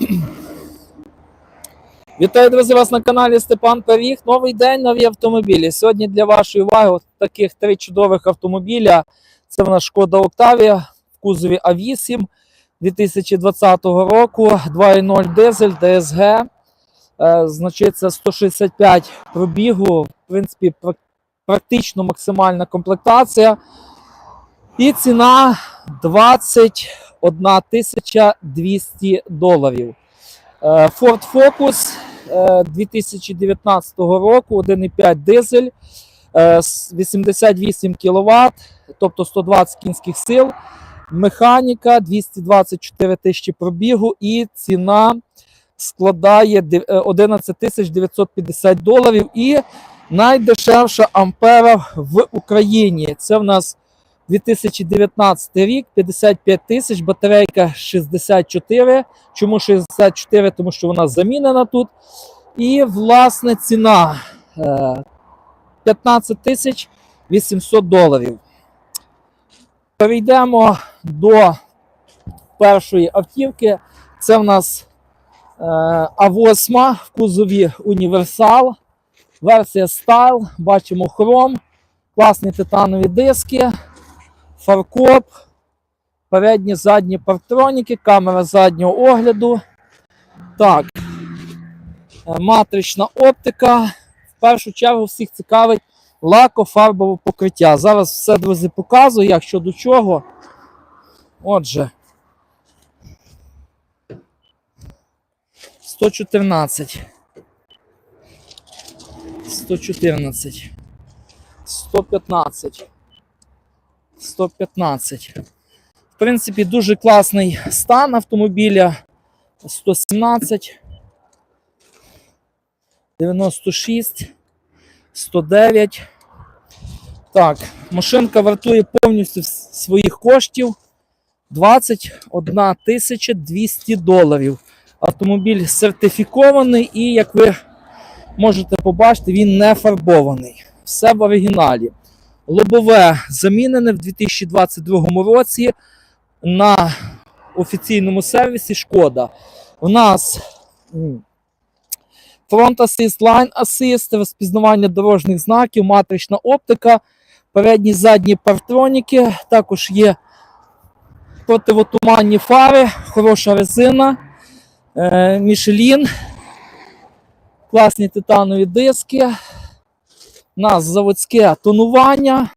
Вітаю, друзі, вас на каналі Степан Періг. Новий день, нові автомобілі. Сьогодні для вашої уваги от таких три чудових автомобіля. Це в нас шкода Октавія в кузові А8 2020 року. 2.0 дизель ДСГ. Е, значиться 165 пробігу. В принципі, практично максимальна комплектація. І ціна 20. 1200 доларів. Е, Ford Focus е, 2019 року 1,5 дизель е, 88 кВт, тобто 120 кінських сил, механіка 224 тисячі пробігу, і ціна складає 11 950 доларів. І найдешевша ампера в Україні. Це в нас 2019 рік, 55 тисяч, батарейка 64. Чому 64? Тому що вона замінена тут. І власне ціна е, 15 тисяч 800 доларів. Перейдемо до першої автівки. Це в нас е, А8 в кузові Універсал. Версія Style. Бачимо хром, класні титанові диски, фаркоп, передні задні парктроніки, камера заднього огляду. Так. Е, Матрична оптика. В першу чергу всіх цікавить лакофарбове покриття. Зараз все, друзі, показую, як що до чого. Отже. 114. 114. 115. 115. В принципі, дуже класний стан автомобіля. 117, 96, 109. Так, машинка вартує повністю своїх коштів 21 тисяча 200 доларів. Автомобіль сертифікований і, як ви можете побачити, він не фарбований. Все в оригіналі. Лобове замінене в 2022 році на офіційному сервісі Шкода. У нас Front Assist, Line Assist, розпізнавання дорожніх знаків, матрична оптика, передні задні партроніки, також є противотуманні фари, хороша резина, е, Michelin, класні титанові диски. У нас заводське тонування.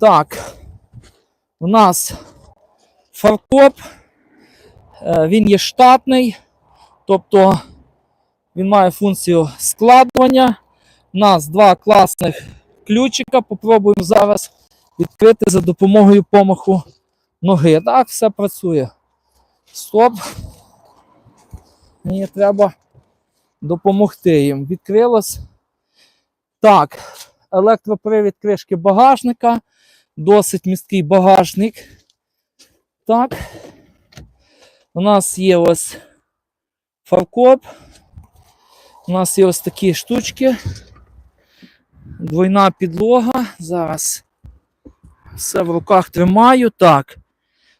Так, у нас фаркоп. Е, Він є штатний, тобто він має функцію складування. У нас два класних ключика. Попробуємо зараз відкрити за допомогою помаху ноги. Так, все працює. Стоп. Мені треба допомогти їм. Відкрилось. Так, електропривід кришки багажника. Досить місткий багажник. Так. У нас є ось фаркоп. У нас є ось такі штучки. Двойна підлога. Зараз все в руках тримаю. Так.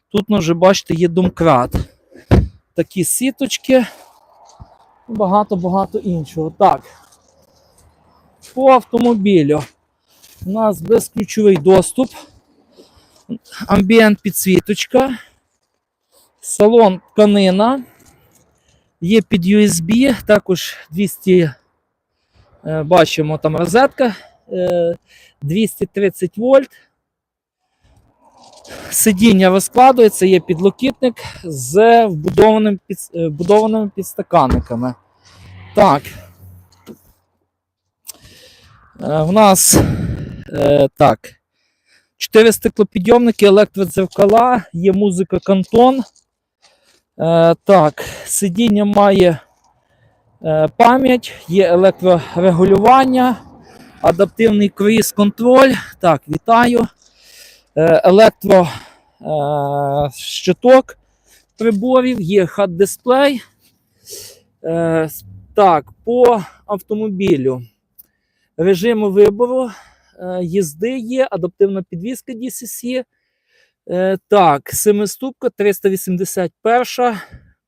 Тут ну, вже, бачите, є домкрат. Такі сіточки. Багато-багато іншого. Так. По автомобілю. У нас безключовий доступ. Амбієнт підсвіточка. Салон тканина. Є під USB, також 200, е, бачимо там розетка е, 230 вольт. Сидіння розкладується, є підлокітник з вбудованим під, е, вбудованими підстаканниками. Так. Е, В нас е, так. 4 стеклопідйомники, електродзеркала, є музика Кантон. Е, так, сидіння має е, пам'ять, є електрорегулювання, адаптивний круїз контроль. Так, вітаю. Е, електро е, приборів, є хат-дисплей. Е, так, по автомобілю. Режиму вибору е, їзди є, адаптивна підвізка DCC. Е, так, семиступка 381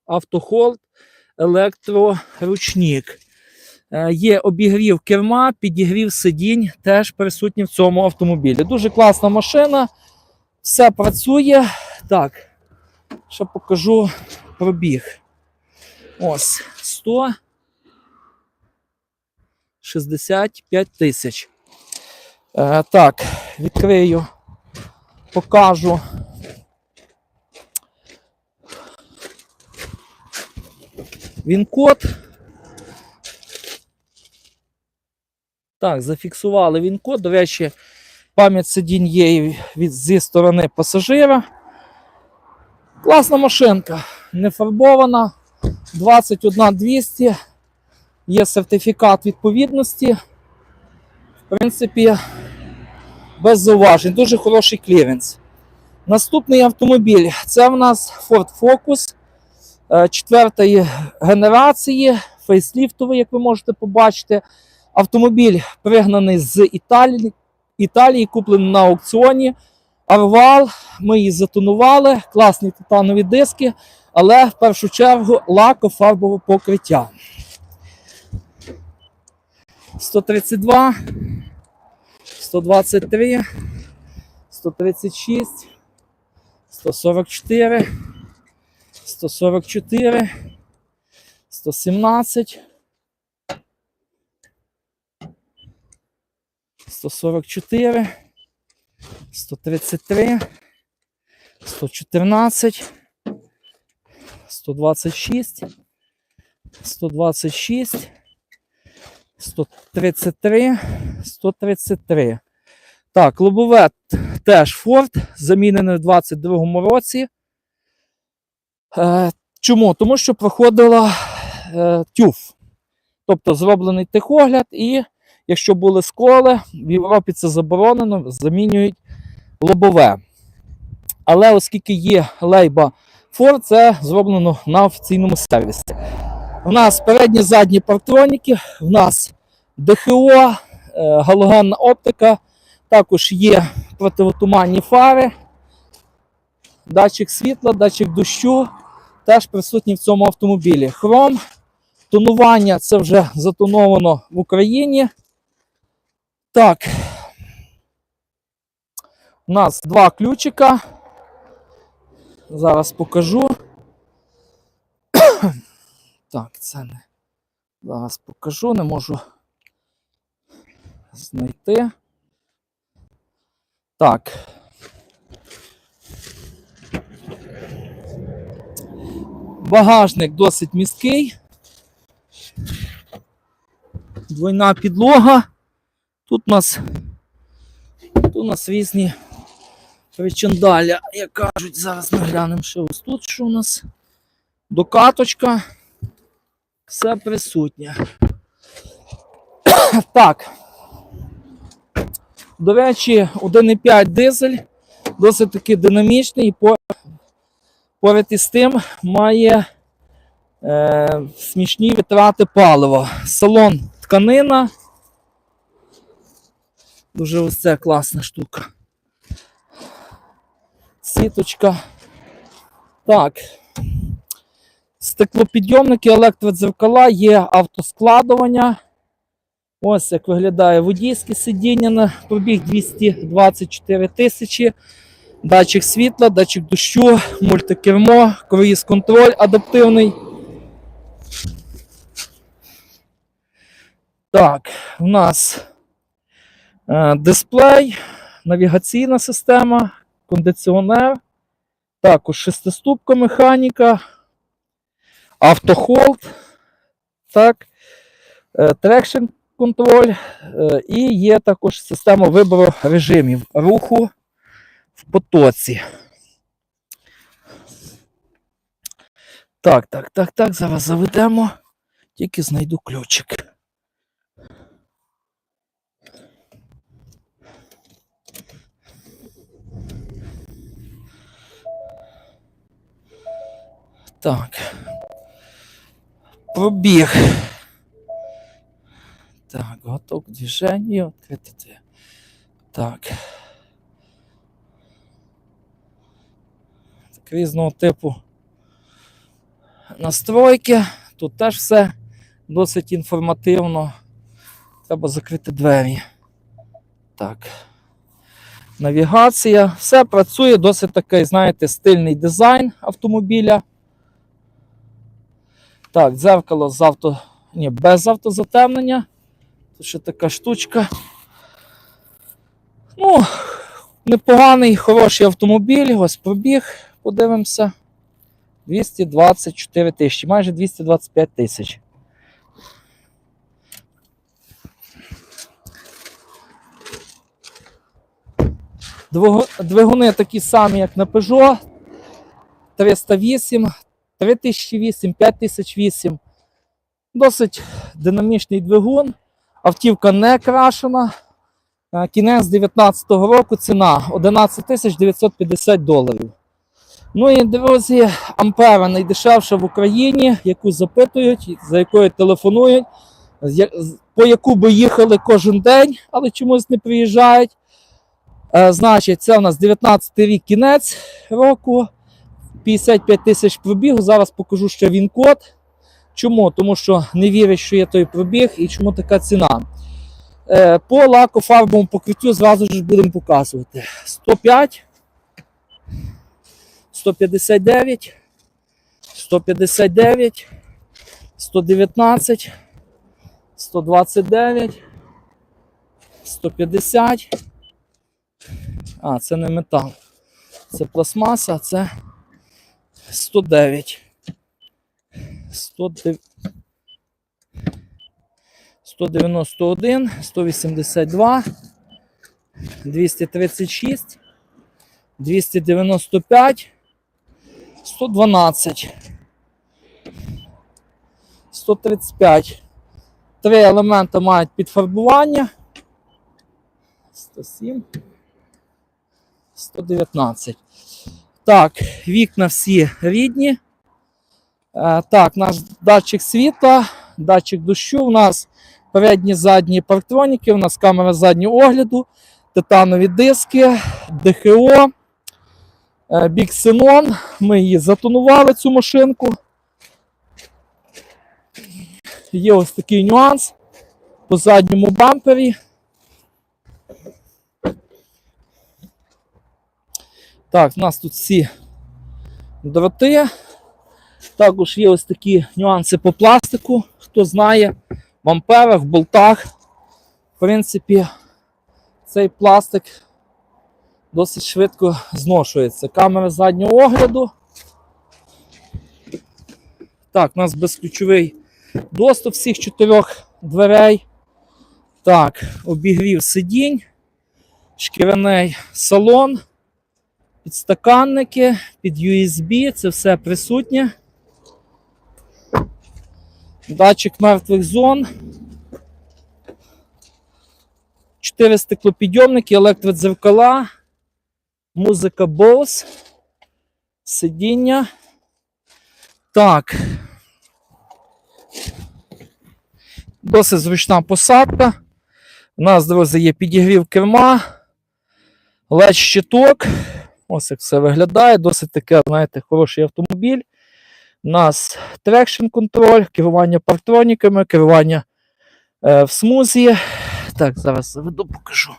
автохолд, електроручник. Е, Є обігрів керма, підігрів сидінь, теж присутні в цьому автомобілі. Дуже класна машина, все працює. Так, ще покажу пробіг. Ось 165 тисяч. Е, так, відкрию, покажу. Він код. Так, зафіксували він код. До речі, пам'ять сидінь є від, зі сторони пасажира. Класна машинка, не фарбована. 21200. Є сертифікат відповідності. В принципі, без зауважень. Дуже хороший кліренс. Наступний автомобіль це в нас Ford Focus е, четвертої генерації, фейсліфтовий, як ви можете побачити. Автомобіль пригнаний з Італії, Італії куплений на аукціоні. Арвал, ми її затонували, класні титанові диски, але в першу чергу лакофарбове покриття. 132, 123, 136, 144, 144, 117, 144, 133, 114, 126, 126, 133, 133. Так, лобове теж Ford, замінене в 22-му році. Е, чому? Тому що проходила е, тюф. Тобто зроблений техогляд, і якщо були сколи, в Європі це заборонено, замінюють лобове. Але оскільки є лейба Ford, це зроблено на офіційному сервісі. У нас передні задні партроніки, в нас ДХО, е, галогенна оптика, також є противотуманні фари, датчик світла, датчик дощу, теж присутній в цьому автомобілі. Хром, тонування це вже затоновано в Україні. Так, у нас два ключика. Зараз покажу. Так, це не. Зараз покажу, не можу знайти. Так. Багажник досить міський. Двойна підлога. Тут у нас, тут у нас різні причандаля, як кажуть, зараз ми глянемо, що ось тут що у нас. Докаточка. Все присутнє. Так. До речі, 1,5 дизель досить таки динамічний і поряд із тим має е, смішні витрати палива. Салон тканина. Дуже ось це класна штука. Сіточка. Так. Стеклопідйомники, електродзеркала, є автоскладування. Ось як виглядає водійське сидіння на пробіг 224 тисячі. Датчик світла, датчик дощу, мультикермо, круїз контроль адаптивний. Так, у нас е, дисплей, навігаційна система, кондиціонер, також шестиступка механіка, автохолд, так, е, трекшн контроль, е, і є також система вибору режимів руху в потоці. Так, так, так, так, зараз заведемо. Тільки знайду ключик. Так. Пробіг. Так, готов к движению. Открити. Так. Так, різного типу настройки. Тут теж все досить інформативно. Треба закрити двері. Так. Навігація. Все працює, досить такий, знаєте, стильний дизайн автомобіля. Так, дзеркало з авто. Ні, без автозатемнення. Тут ще така штучка. Ну, непоганий, хороший автомобіль. Ось пробіг, подивимося. 224 тисячі, майже 225 тисяч. Двигуни такі самі, як на Peugeot. 308, 3008, 5008. Досить динамічний двигун. Автівка не крашена. Е, Кінець 2019 року ціна 11 950 доларів. Ну і друзі, Ампера найдешевша в Україні, яку запитують, за якою телефонують, по яку би їхали кожен день, але чомусь не приїжджають. Е, значить, це у нас 19 рік кінець року, 55 тисяч пробігу. Зараз покажу ще він код. Чому? Тому що не вірять, що є той пробіг і чому така ціна. Е, по лакофарбовому покриттю зразу ж будемо показувати. 105, 159, 159, 119, 129, 150. А, це не метал. Це пластмаса, це 109. 109. 191, 182, 236, 295, 112, 135. Три елемента мають підфарбування. 107, 119. Так, вікна всі рідні. Е, Так, наш датчик світла, датчик дощу. У нас передні задні парктроніки, у нас камера заднього огляду, титанові диски, ДХО, е, Біксенон. Ми її затонували, цю машинку. Є ось такий нюанс по задньому бампері. Так, у нас тут всі дроти. Також є ось такі нюанси по пластику. Хто знає, в амперах, в болтах. В принципі, цей пластик досить швидко зношується. Камера заднього огляду. Так, у нас безключовий доступ всіх чотирьох дверей. Так, обігрів сидінь, шкіряний салон, підстаканники, під USB, це все присутнє. Датчик мертвих зон. Чотири стеклопідйомники, електродзеркала, музика Bose, сидіння. Так. Досить зручна посадка. У нас, друзі, є підігрів керма, led щиток. Ось як все виглядає. Досить таке, знаєте, хороший автомобіль. У нас трекшн контроль, керування парктроніками, керування е, в смузі. Так, зараз заведу, покажу.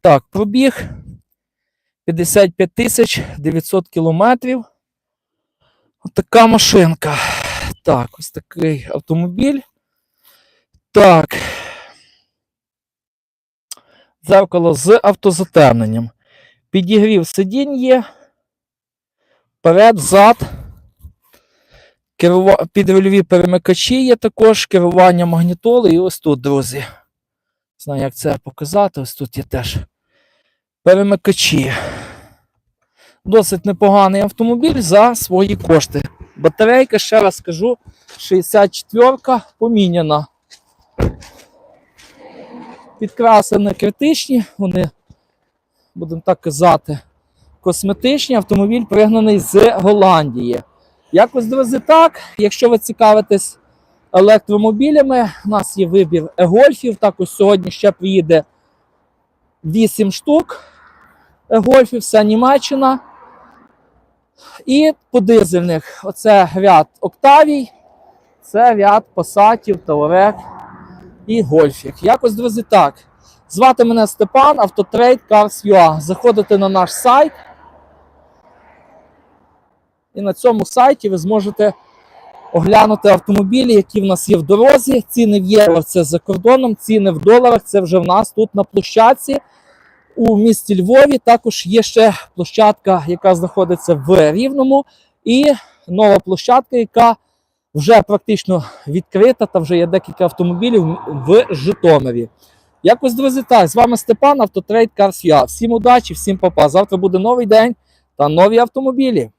Так, пробіг 55 тисяч 900 кілометрів. Отака машинка. Так, ось такий автомобіль. Так. Дзеркало з автозатемненням. Підігрів сидінь є. Вперед, зад. Керува... Підрульові перемикачі є також, керування магнітоли. І ось тут, друзі. Знаю, як це показати. Ось тут є теж перемикачі. Досить непоганий автомобіль за свої кошти. Батарейка, ще раз скажу, 64-ка поміняна. Підкраси не критичні, вони, будемо так казати, косметичні. Автомобіль пригнаний з Голландії. Якось, друзі, так. Якщо ви цікавитесь електромобілями, у нас є вибір e-гольфів. Також сьогодні ще приїде 8 штук e-гольфів, вся Німеччина. І по дизельних оце ряд Октавій, це ряд Пасатів, Таурек і Гольфік. Якось, друзі, так. Звати мене Степан, Автотрейд Cars.ua. Заходите на наш сайт. І на цьому сайті ви зможете оглянути автомобілі, які в нас є в дорозі. Ціни в євро це за кордоном, ціни в доларах це вже в нас тут на площадці у місті Львові. Також є ще площадка, яка знаходиться в Рівному, і нова площадка, яка вже практично відкрита, та вже є декілька автомобілів в Житомирі. Якось, друзі, так, з вами Степан, Автотрейд Cars.ua. Всім удачі, всім папа. Завтра буде новий день та нові автомобілі.